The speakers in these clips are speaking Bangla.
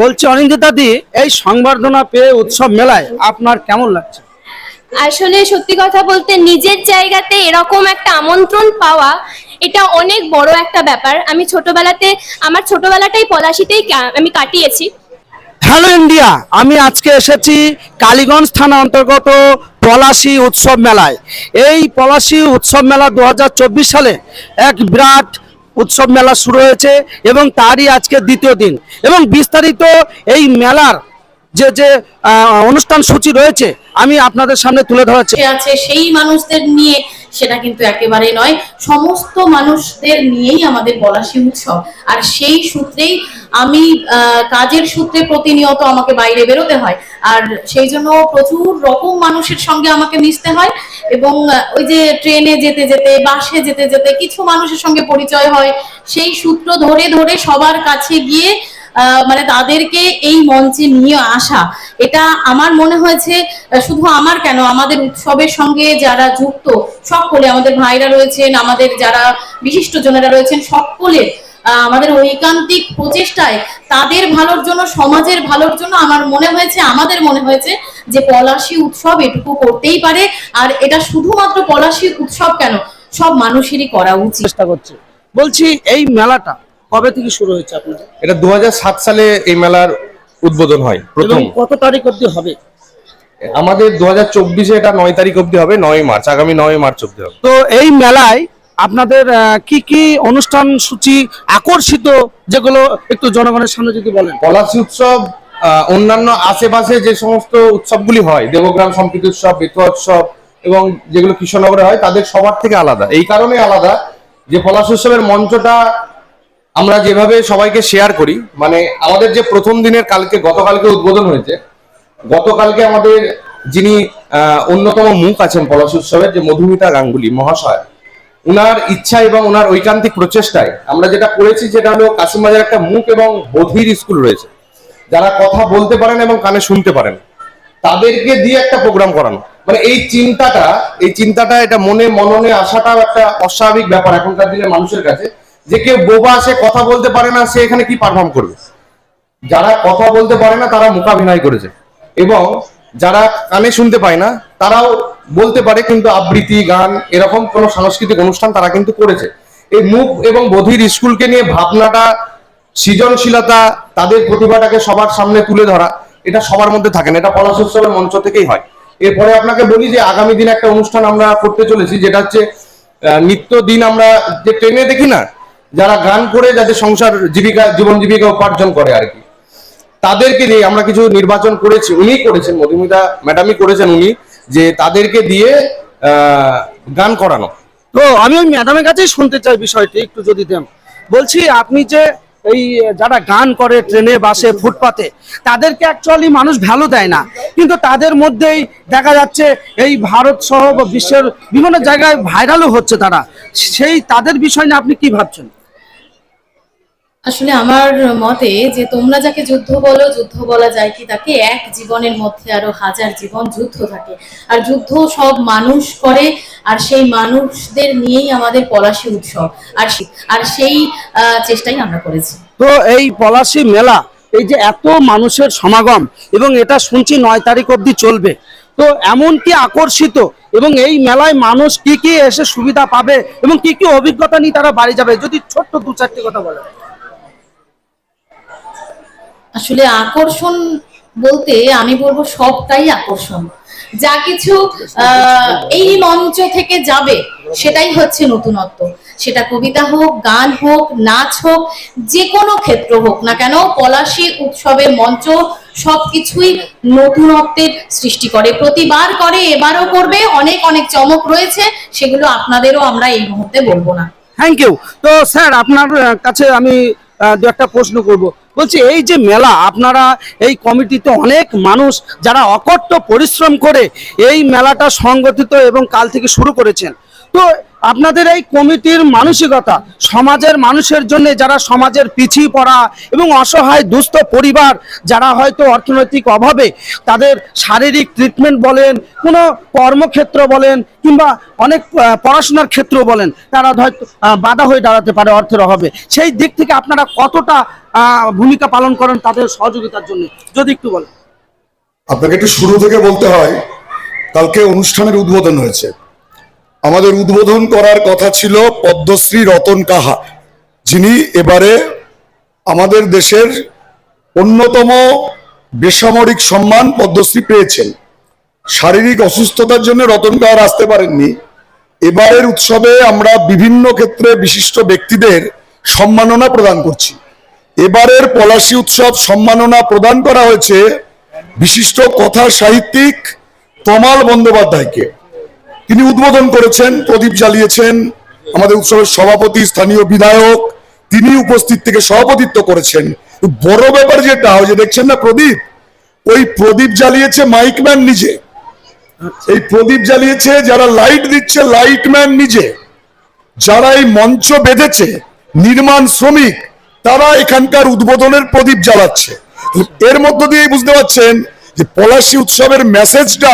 বলছি অনিন্দিতা দি এই সংবর্ধনা পেয়ে উৎসব মেলায় আপনার কেমন লাগছে? আসলে সত্যি কথা বলতে নিজের জায়গাতে এরকম একটা আমন্ত্রণ পাওয়া এটা অনেক বড় একটা ব্যাপার। আমি ছোটবেলাতে আমার ছোটবেলাটাই পলাশিতেই আমি কাটিয়েছি। হ্যালো ইন্ডিয়া আমি আজকে এসেছি কালীগঞ্জ থানা অন্তর্গত পলাশী উৎসব মেলায়। এই পলাশী উৎসব মেলা দু হাজার চব্বিশ সালে এক বিরাট উৎসব মেলা শুরু হয়েছে এবং তারই আজকে দ্বিতীয় দিন। এবং বিস্তারিত এই মেলার যে যে অনুষ্ঠান সূচি রয়েছে, আমি আপনাদের সামনে তুলে ধরাচ্ছি আছে সেই মানুষদের নিয়ে সেটা কিন্তু একেবারে নয়। সমস্ত মানুষদের নিয়েই আমাদের পলাশী উৎসব। আর সেই সূত্রেই আমি কাজের সূত্রে প্রতিনিয়ত আমাকে বাইরে বেরোতে হয়। আর সেই জন্য প্রচুর রকম মানুষের সঙ্গে আমাকে মিশতে হয় এবং ওই যে ট্রেনে যেতে যেতে বাসে যেতে যেতে কিছু মানুষের সঙ্গে পরিচয় হয়। সেই সূত্র ধরে ধরে সবার কাছে গিয়ে মানে তাদেরকে এই মঞ্চে নিয়ে আসা। এটা আমার মনে হয়েছে শুধু আমার কেন আমাদের উৎসবের সঙ্গে যারা যুক্ত সকলে আমাদের ভাইরা রয়েছেন আমাদের যারা বিশিষ্ট জনেরা রয়েছেন সকলে আহ, আমাদের ঐকান্তিক প্রচেষ্টায় তাদের ভালোর জন্য সমাজের ভালোর জন্য আমার মনে হয়েছে আমাদের মনে হয়েছে যে পলাশি উৎসব এটুকু করতেই পারে। আর এটা শুধুমাত্র পলাশি উৎসব কেন? সব মানুষেরই করা উচিত। চেষ্টা করছে। বলছি এই মেলাটা কবে থেকে শুরু হয়েছে আপনাদের? এটা দু হাজার সাত সালে এই মেলার উদ্বোধন হয় এবং প্রথম কত তারিখ অবধি হবে? আমাদের দু হাজার চব্বিশে এটা নয় তারিখ অবধি হবে নয় মার্চ আগামী নয় মার্চ অবধি হবে। তো এই মেলায় আপনাদের কি কি অনুষ্ঠান সূচি আকর্ষিত যেগুলো একটু জনগণের সামনে যদি বলেন? পলাশী উৎসব অন্যান্য আশেপাশে যে সমস্ত উৎসবগুলি হয়, দেবগ্রাম সম্প্রীতি উৎসব বেতুয়া উৎসব এবং যেগুলো কৃষ্ণনগরে হয়, তাদের সবার থেকে আলাদা। এই কারণে আলাদা যে পলাশ উৎসবের মঞ্চটা আমরা যেভাবে সবাইকে শেয়ার করি মানে আমাদের যে প্রথম দিনের কালকে, গতকালকে উদ্বোধন হয়েছে, গতকালকে আমাদের যিনি অন্যতম মুখ আছেন পলাশ উৎসবের যে মধুমিতা গাঙ্গুলি মহাশয় উনার ইচ্ছা এবং ওনার ঐকান্তিক প্রচেষ্টায় আমরা যেটা করেছি যেটা হলো কাশিমবাজার একটা মুখ এবং বধির স্কুল রয়েছে। যারা কথা বলতে পারেন এবং কানে শুনতে পারেন, তাদেরকে দিয়ে একটা প্রোগ্রাম করানো। মানে এই চিন্তাটা এই চিন্তাটা, এটা মনে, মননে আসাটাও একটা অস্বাভাবিক ব্যাপার এখনকার দিনের মানুষের কাছে, যে কেউ বোবা, সে কথা বলতে পারে না, সে এখানে কি পারফর্ম করবে? যারা কথা বলতে পারে না, তারা মোকাভিনয় করেছে। এবং যারা কানে শুনতে পায় না, তারাও বলতে পারে কিন্তু আবৃত্তি, গান, এরকম কোনো সাংস্কৃতিক অনুষ্ঠান তারা কিন্তু করেছে। এই মুখ এবং বধির স্কুলকে নিয়ে ভাবনাটা, সৃজনশীলতা, তাদের প্রতিভাটাকে সবার সামনে তুলে ধরা, এটা সবার মধ্যে থাকে না। এটা পলাশ উৎসবের মঞ্চ থেকেই হয়। এরপরে আপনাকে বলি যে আগামী দিন একটা অনুষ্ঠান আমরা করতে চলেছি, যেটা হচ্ছে নিত্য দিন আমরা যে ট্রেনে দেখি না, যারা গান করে যাদের সংসার জীবিকা, জীবন জীবিকা উপার্জন করে আর কি। তাদেরকে নিয়ে আমরা কিছু নির্বাচন করেছি উনি করেছেন, মধুমিতা ম্যাডামই করেছেন উনি। যে তাদেরকে দিয়ে গান করানো। তো আমি ওই ম্যাডামের কাছেই শুনতে চাই বিষয়টি, একটু যদি দেন। বলছি, আপনি যে এই, যারা গান করে ট্রেনে, বাসে, ফুটপাতে, তাদেরকে অ্যাকচুয়ালি মানুষ ভ্যালু দেয় না। কিন্তু তাদের মধ্যেই দেখা যাচ্ছে, এই ভারত সহ বিশ্বের বিভিন্ন জায়গায় ভাইরালও হচ্ছে তারা। সেই, তাদের বিষয় নিয়ে আপনি কি ভাবছেন? আসলে আমার মতে যে তোমরা যাকে যুদ্ধ বলো, যুদ্ধ বলা যায় কি তাকে এক জীবনের মধ্যে আরও হাজার জীবন যুদ্ধ থাকে। আর যুদ্ধ সব মানুষ করে, আর সেই মানুষদের নিয়েই আমাদের পলাশী উৎসব। আর আর সেই চেষ্টাই আমরা করেছি। তো এই পলাশী মেলা, এই যে এত মানুষের সমাগম, এবং এটা শুনছি নয় তারিখ অবধি চলবে। তো এমন কি আকর্ষিত, এবং এই মেলায় মানুষ কি কি এসে সুবিধা পাবে, এবং কি কি অভিজ্ঞতা নিয়ে তারা বাড়ি যাবে? যদি ছোট্ট দু চারটি কথা বলেন আসলে আকর্ষণ বলতে আমি বলব সবটাই আকর্ষণ। যা কিছু এই মঞ্চ থেকে যাবে, সেটাই হচ্ছে নতুনত্ব। সেটা কবিতা হোক, গান হোক, নাচ হোক, যে কোনো ক্ষেত্র হোক না কেন, পলাশী উৎসবের মঞ্চ সবকিছুই নতুনত্বের সৃষ্টি করে। প্রতিবার করে, এবারও করবে, অনেক অনেক চমক রয়েছে, সেগুলো আপনাদেরও আমরা এই মুহূর্তে বলব না। থ্যাংক ইউ তো স্যার, আপনার কাছে আমি দু একটা প্রশ্ন করব। বলছি, এই যে মেলা, আপনারা এই কমিটিতে অনেক মানুষ যারা অকট্ট পরিশ্রম করে এই মেলাটা সংগঠিত এবং কাল থেকে শুরু করেছেন। তো আপনাদের এই কমিটির মানসিকতা, সমাজের মানুষের জন্য যারা সমাজের পিছিয়ে পড়া এবং অসহায়, দুস্থ পরিবার, যারা হয়তো অর্থনৈতিক অভাবে তাদের শারীরিক ট্রিটমেন্ট বলেন, কোনো কর্মক্ষেত্র বলেন, কিংবা অনেক পড়াশোনার ক্ষেত্র বলেন, তারা হয়তো বাধা হয়ে দাঁড়াতে পারে অর্থের অভাবে। সেই দিক থেকে আপনারা কতটা ভূমিকা পালন করেন তাদের সহযোগিতার জন্য? যদি একটু বলেন। আপনাকে একটু শুরু থেকে বলতে হয়, কালকে অনুষ্ঠানের উদ্বোধন হয়েছে। আমাদের উদ্বোধন করার কথা ছিল পদ্মশ্রী রতন কাহা, যিনি এবারে আমাদের দেশের অন্যতম বেসামরিক সম্মান পদ্মশ্রী পেয়েছেন। শারীরিক অসুস্থতার জন্য রতন কাহার আসতে পারেননি। এবারের উৎসবে আমরা বিভিন্ন ক্ষেত্রে বিশিষ্ট ব্যক্তিদের সম্মাননা প্রদান করছি। এবারের পলাশী উৎসব সম্মাননা প্রদান করা হয়েছে বিশিষ্ট কথা সাহিত্যিক তমাল বন্দ্যোপাধ্যায়কে। তিনি উদ্বোধন করেছেন, প্রদীপ জ্বালিয়েছেন, আমাদের উৎসবের সভাপতি, স্থানীয় বিধায়ক, তিনি উপস্থিত থেকে সভাপতিত্ব করেছেন। বড় ব্যাপার যেটা, ওই যে দেখছেন না প্রদীপ? ওই প্রদীপ জ্বালিয়েছে মাইকম্যান নিজে। এই প্রদীপ জ্বালিয়েছে, যারা লাইট দিচ্ছে লাইটম্যান নিজে। যারা এই মঞ্চ বেঁধেছে, নির্মাণ শ্রমিক, তারা এখানকার উদ্বোধনের প্রদীপ জ্বালাচ্ছে। এর মধ্য দিয়ে বুঝতে পারছেন যে পলাশী উৎসবের মেসেজটা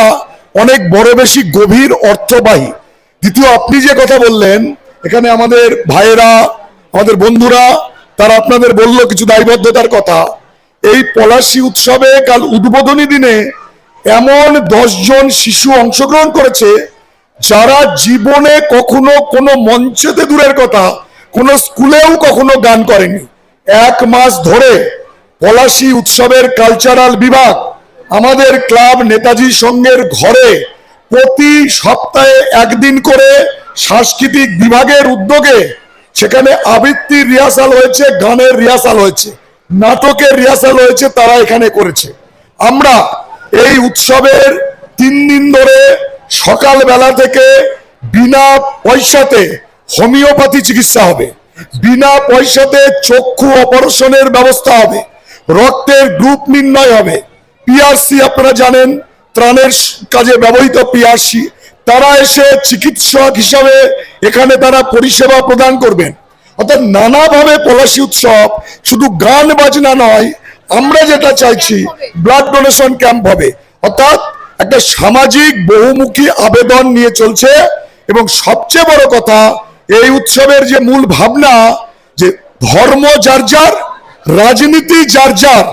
অনেক বড় বেশি গভীর অর্থবাহী। দ্বিতীয়, আপনি যে কথা বললেন, এখানে আমাদের ভাইয়েরা, আমাদের বন্ধুরা, তারা আপনাদের বলল কিছু দায়বদ্ধতার কথা। এই পলাশী উৎসবে কাল উদ্বোধনী দিনে এমন জন শিশু অংশগ্রহণ করেছে, যারা জীবনে কখনো কোনো মঞ্চেতে দূরের কথা, কোনো স্কুলেও কখনো গান করেনি। এক মাস ধরে পলাশী উৎসবের কালচারাল বিভাগ আমাদের ক্লাব নেতাজি সঙ্গের ঘরে প্রতি সপ্তাহে একদিন করে সাংস্কৃতিক বিভাগের উদ্যোগে সেখানে আবৃত্তির রিহার্সাল হয়েছে, গানের রিহার্সাল হয়েছে, নাটকের রিহার্সাল হয়েছে, তারা এখানে করেছে। আমরা এই উৎসবের তিন দিন ধরে সকালবেলা থেকে বিনা পয়সাতে হোমিওপ্যাথি চিকিৎসা হবে, বিনা পয়সাতে চক্ষু অপারেশনের ব্যবস্থা হবে, রক্তের গ্রুপ নির্ণয় হবে পিআরসি আপনারা জানেন, ত্রাণের কাজে ব্যবহৃত পিআরসি তারা এসে চিকিৎসক হিসাবে এখানে তারা পরিষেবা প্রদান করবেন। অর্থাৎ নানাভাবে পলাশী উৎসব শুধু গান বাজনা নয়, আমরা যেটা চাইছি ব্লাড ডোনেশন ক্যাম্প হবে। অর্থাৎ একটা সামাজিক, বহুমুখী আবেদন নিয়ে চলছে এবং সবচেয়ে বড় কথা, এই উৎসবের যে মূল ভাবনা, যে ধর্ম যার যার, রাজনীতি যার যার,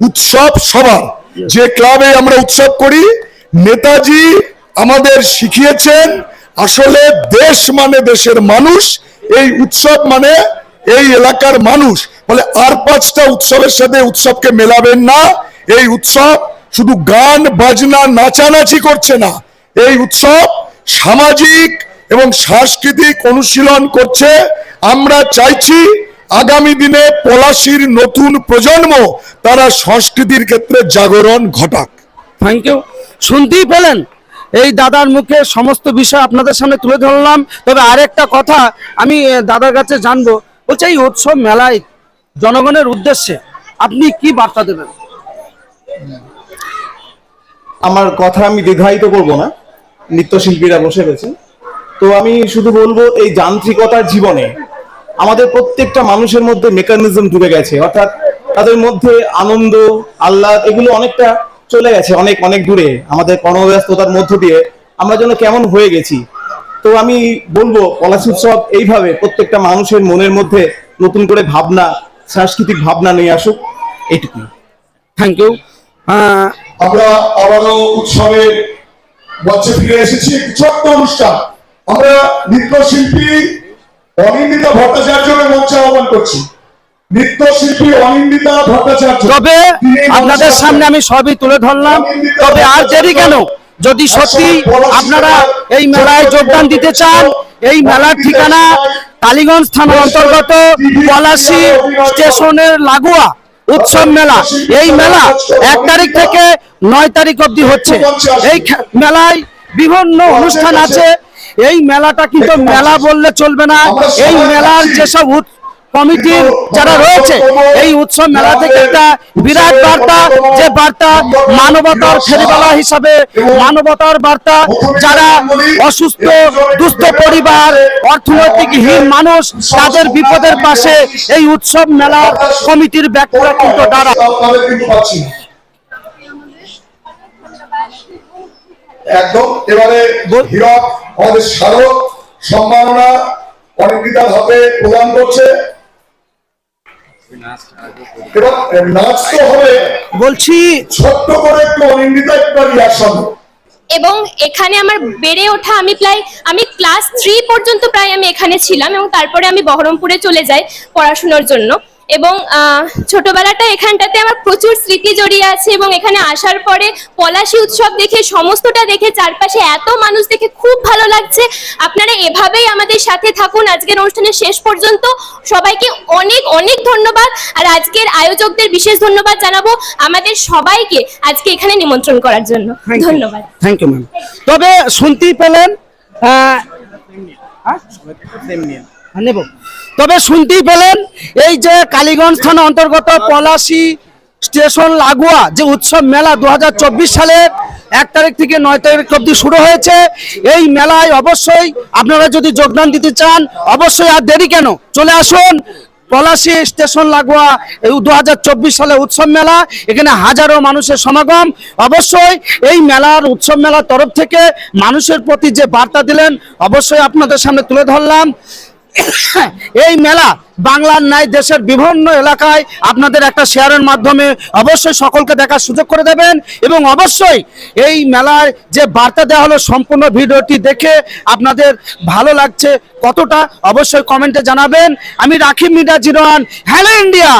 উৎসব সবার। যে ক্লাবে আমরা উৎসব করি, নেতাজি আমাদের শিখিয়েছেন, আসলে দেশ মানে দেশের মানুষ, এই উৎসব মানে এই এলাকার মানুষ। বলে, আর পাঁচটা উৎসবের সাথে উৎসবকে মেলাবেন না। এই উৎসব শুধু গান, বাজনা, নাচানাচি করছে না। এই উৎসব সামাজিক এবং সাংস্কৃতিক অনুশীলন করছে। আমরা চাইছি আগামী দিনে পলাশির নতুন প্রজন্ম তারা সংস্কৃতির ক্ষেত্রে জাগরণ ঘটাক। থ্যাংক ইউ শুনতেই পেলেন? এই দাদার মুখে সমস্ত বিষয় আপনাদের সামনে তুলে ধরলাম। তবে আরেকটা কথা আমি দাদার কাছে জানব। বলছে এই উৎসব মেলায় জনগণের উদ্দেশ্যে আপনি কি বার্তা দেবেন? আমার কথা আমি দীর্ঘায়িত করব না। নৃত্যশিল্পীরা বসে রয়েছেন। তো আমি শুধু বলব এই যান্ত্রিকতার জীবনে আমাদের প্রত্যেকটা মানুষের মধ্যে মেকানিজম ঢুকে গেছে। অর্থাৎ তাদের মধ্যে আনন্দ আহ্লাদ এগুলো অনেকটা চলে গেছে অনেক অনেক দূরে। আমাদের কর্মব্যস্ততার মধ্য দিয়ে আমরা যেন কেমন হয়ে গেছি। তো আমি বলব পলাশী উৎসব এইভাবে প্রত্যেকটা মানুষের মনের মধ্যে নতুন করে ভাবনা সাংস্কৃতিক ভাবনা নিয়ে আসুক। এইটুকুই। থ্যাংক ইউ আমরা আবারও উৎসবের মঞ্চে ফিরে এসেছি। ছোট্ট অনুষ্ঠান। আমরা নৃত্যশিল্পী অনিন্দিতা ভট্টাচার্যকে মঞ্চে আহ্বান করছি। নৃত্যশিল্পী অনিন্দিতা ভট্টাচার্য। তবে আপনাদের সামনে আমি সবই তুলে ধরলাম। তবে আর দেরি কেন? যদি সত্যি আপনারা এই মেলায় যোগদান দিতে চান এই মেলার ঠিকানা কালীগঞ্জ থানার অন্তর্গত পলাশী স্টেশনের লাগোয়া উৎসব মেলা। এই মেলা এক তারিখ থেকে নয় তারিখ অবধি হচ্ছে। এই মেলায় বিভিন্ন অনুষ্ঠান আছে। এই মেলাটা কিন্তু মেলা বললে চলবে না। এই মেলার যেসব কমিটির যারা রয়েছে এই উৎসব মেলা থেকে একটা বিরাট বার্তা যে বার্তা মানবতার ফেরিবালা হিসাবে মানবতার বার্তা যারা অসুস্থ দুস্থ পরিবার অর্থনৈতিকহীন মানুষ তাদের বিপদের পাশে এই উৎসব মেলা কমিটির ব্যক্তিরা কিন্তু দাঁড়া একদম। এবারে হীরক আমাদের স্মারক সম্মাননা অনিন্দিতার হাতে প্রদান করছে। নাচ তো হবে। বলছি ছোট্ট করে একটু অনিন্দিতা একটু রিয়াকশন এবং এখানে আমার বেড়ে ওঠা আমি প্রায় আমি ক্লাস থ্রি পর্যন্ত প্রায় আমি এখানে ছিলাম এবং তারপরে আমি বহরমপুরে চলে যাই পড়াশোনার জন্য। এবং ছোটবেলাটা এখানটাতে আমার প্রচুর স্মৃতি জড়িয়ে আছে এবং এখানে আসার পরে পলাশী উৎসব দেখে সমস্তটা দেখে চারপাশে এত মানুষ দেখে খুব ভালো লাগছে। আপনারা এভাবেই আমাদের সাথে থাকুন। আজকের অনুষ্ঠানের শেষ পর্যন্ত সবাইকে অনেক অনেক ধন্যবাদ। আর আজকের আয়োজকদের বিশেষ ধন্যবাদ জানাব আমাদের সবাইকে আজকে এখানে নিমন্ত্রণ করার জন্য। ধন্যবাদ। থ্যাংক ইউ ম্যাম তবে শুনতেই পেলেন আহ, হ্যাঁ, নেব। তবে শুনতেই পেলেন, এই যে কালীগঞ্জ থানা অন্তর্গত পলাশী স্টেশন লাগোয়া যে উৎসব মেলা দু সালের এক তারিখ থেকে নয় তারিখ অব্দি শুরু হয়েছে, এই মেলায় অবশ্যই আপনারা যদি যোগদান দিতে চান, অবশ্যই আর দেরি কেন? চলে আসুন, পলাশী স্টেশন লাগোয়া দু সালে উৎসব মেলা, এখানে হাজারো মানুষের সমাগম। অবশ্যই এই মেলার উৎসব মেলার তরফ থেকে মানুষের প্রতি যে বার্তা দিলেন, অবশ্যই আপনাদের সামনে তুলে ধরলাম। এই মেলা বাংলার ন্যায় দেশের বিভিন্ন এলাকায় আপনাদের একটা শেয়ারের মাধ্যমে অবশ্যই সকলকে দেখার সুযোগ করে দেবেন এবং অবশ্যই এই মেলায় যে বার্তা দেওয়া হলো সম্পূর্ণ ভিডিওটি দেখে আপনাদের ভালো লাগছে কতটা, অবশ্যই কমেন্টে জানাবেন। আমি রাখিব মিডা জিরো ওয়ান, হ্যালো ইন্ডিয়া!